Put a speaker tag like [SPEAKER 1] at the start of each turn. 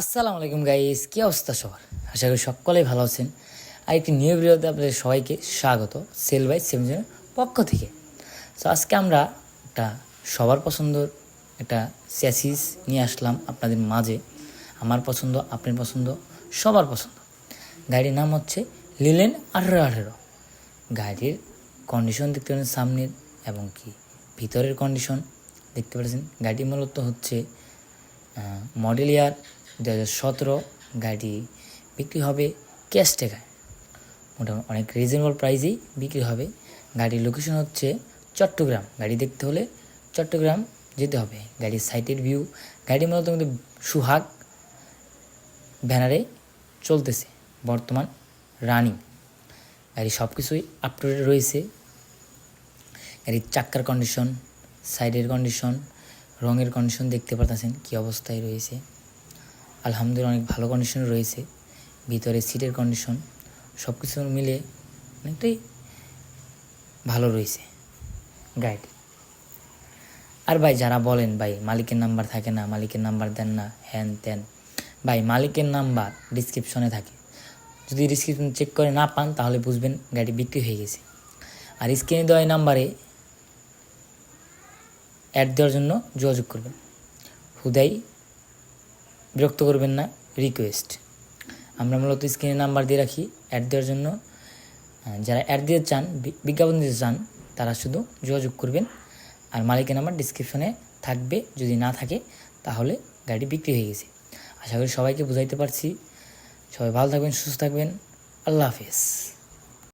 [SPEAKER 1] আসসালামু আলাইকুম গাইস কি অবস্থা সবার? আশা করি সকলেই ভালো আছেন। আর একটি নিউ ভিডিওতে আপনাদের সবাইকে স্বাগত সেল বাই সেমজনের পক্ষ থেকে। তো আজকে আমরা একটা সবার পছন্দর একটা স্যাসিস নিয়ে আসলাম আপনাদের মাঝে। আমার পছন্দ, আপনার পছন্দ, সবার পছন্দ। গাড়ির নাম হচ্ছে লিলেন আঠেরো আঠেরো গাড়ির কন্ডিশন দেখতে পাচ্ছেন সামনের এবং কি ভিতরের কন্ডিশন দেখতে পাচ্ছেন গাড়ি মূলত হচ্ছে মডেল ইয়ার দু সতেরো গাড়ি বিক্রি হবে ক্যাশ টাকায় মোটামুটি অনেক রিজনেবল প্রাইসেই বিক্রি হবে। গাড়ির লোকেশন হচ্ছে চট্টগ্রাম। গাড়ি দেখতে হলে চট্টগ্রাম যেতে হবে। গাড়ির সাইটের ভিউ গাড়ি মূলত কিন্তু সুহাগ ব্যানারে চলতেছে। বর্তমান রানিং গাড়ি সব কিছুই আপ টু ডেট রয়েছে। গাড়ির চাক্কার কন্ডিশন সাইডের কন্ডিশন রঙের কন্ডিশন দেখতে পারতেছেন কী অবস্থায় রয়েছে। আলহামদুলিল্লাহ অনেক ভালো কন্ডিশনে রয়েছে। ভিতরে সিটের কন্ডিশন সব কিছু মিলে অনেকটাই ভালো রয়েছে। গাড়িটি আর ভাই, যারা বলেন, ভাই, মালিকের নাম্বার থাকে না, মালিকের নাম্বার দেন না, হ্যান ত্যান। ভাই, মালিকের নাম্বার ডিসক্রিপশনে থাকে। যদি ডিসক্রিপশন চেক করে না পান, তাহলে বুঝবেন গাড়ি বিক্রি হয়ে গেছে। আর স্ক্রিনে দেওয়া এই নাম্বারে অ্যাড দেওয়ার জন্য যোগাযোগ করবেন। হুদাই বিরক্ত করবেন না রিকোয়েস্ট আমরা মূলত স্ক্রিনে নাম্বার দিয়ে রাখি অ্যাড দেওয়ার জন্য। যারা অ্যাড দিতে চান বিজ্ঞাপন দিতে চান, তারা শুধু যোগাযোগ করবেন। আর মালিকের নাম্বার ডিসক্রিপশনে থাকবে, যদি না থাকে, তাহলে গাড়ি বিক্রি হয়ে গেছে। আশা করি সবাইকে বুঝাইতে পারছি। সবাই ভালো থাকবেন, সুস্থ থাকবেন। আল্লাহ হাফেজ।